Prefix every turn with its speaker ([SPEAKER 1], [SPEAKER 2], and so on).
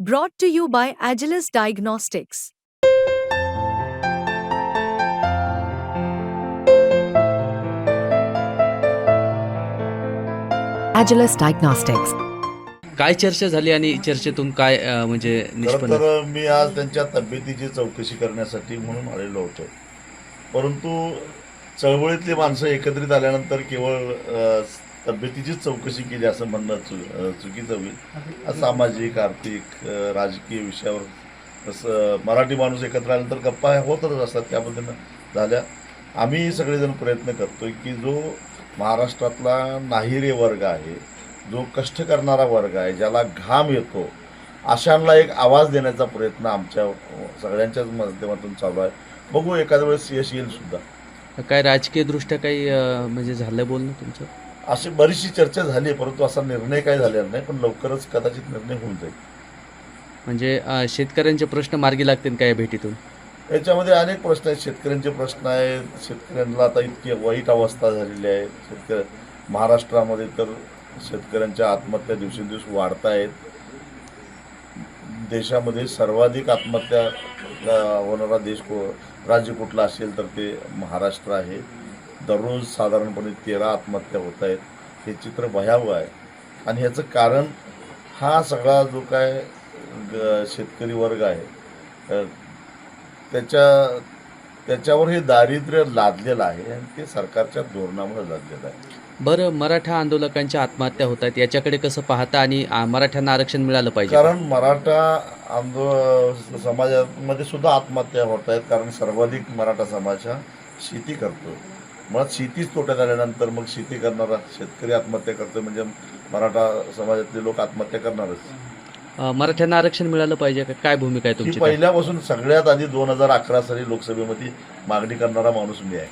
[SPEAKER 1] Brought to you by Agilus Diagnostics.
[SPEAKER 2] Agilus Diagnostics.
[SPEAKER 3] काय चर्चा झाली आणि चर्चेतून काय अ, म्हणजे
[SPEAKER 4] खरं
[SPEAKER 3] निष्पन्न
[SPEAKER 4] तर मी आज त्यांच्या तब्येतीची चौकशी करण्यासाठी म्हणून आलेलो होतो परंतु चळवळीतली माणसं एकत्रित आल्यानंतर केवळ अ, तब्येतीचीच चौकशी केली असं म्हणणं चु चुकीचं होईल. सामाजिक आर्थिक राजकीय विषयावर तसं मराठी माणूस एकत्र आल्यानंतर गप्पा होतच असतात. त्या पद्धतीनं झाल्या. आम्ही सगळेजण प्रयत्न करतोय की जो महाराष्ट्रातला नाहिरे वर्ग आहे जो कष्ट करणारा वर्ग आहे ज्याला घाम येतो अशांना एक आवाज देण्याचा प्रयत्न आमच्या सगळ्यांच्याच माध्यमातून चालू आहे. बघू एखाद्या वेळेस यश येईल सुद्धा.
[SPEAKER 3] काय राजकीय दृष्ट्या काही म्हणजे झालं बोलणं तुमचं?
[SPEAKER 4] अशी बरीचशी चर्चा झाली आहे परंतु असा निर्णय काही झालेला नाही पण लवकरच कदाचित निर्णय होऊन जाईल.
[SPEAKER 3] म्हणजे अ, शेतकऱ्यांचे प्रश्न मार्गी लागतील का या भेटीतून?
[SPEAKER 4] याच्यामध्ये अनेक प्रश्न आहेत. शेतकऱ्यांचे प्रश्न आहेत. शेतकऱ्यांना आता इतकी वाईट अवस्था झालेली आहे. शेतकरी महाराष्ट्रामध्ये तर शेतकऱ्यांच्या आत्महत्या दिवसेंदिवस वाढत आहेत. देशामध्ये सर्वाधिक आत्महत्या अ, होणारा देश को राज्य कुठला असेल तर ते महाराष्ट्र आहे. दररोज साधारणपणे तेरा आत्महत्या होत आहेत हे चित्र भयावह आहे. आणि ह्याचं कारण हा सगळा जो काय शेतकरी वर्ग आहे त्याच्या त्याच्यावर हे दारिद्र्य लादलेलं आहे आणि ते सरकारच्या धोरणामुळे लादलेलं आहे.
[SPEAKER 3] बरं मराठा आंदोलकांच्या आत्महत्या होत आहेत याच्याकडे कसं पाहता आणि मराठ्यांना आरक्षण मिळालं पाहिजे?
[SPEAKER 4] कारण मराठा आंदोलन समाजामध्ये सुद्धा आत्महत्या होत आहेत कारण सर्वाधिक मराठा समाज हा शेती करतो. मुळात शेतीच तोट्यात आल्यानंतर मग शेती करणारा शेतकरी आत्महत्या करतो म्हणजे मराठा समाजातले लोक आत्महत्या करणारच.
[SPEAKER 3] मराठ्यांना आरक्षण मिळालं पाहिजे का? काय भूमिका आहे तुमची
[SPEAKER 4] पहिल्यापासून सगळ्यात आधी दोन हजार अकरा साली लोकसभेमध्ये मागणी करणारा माणूस मी आहे.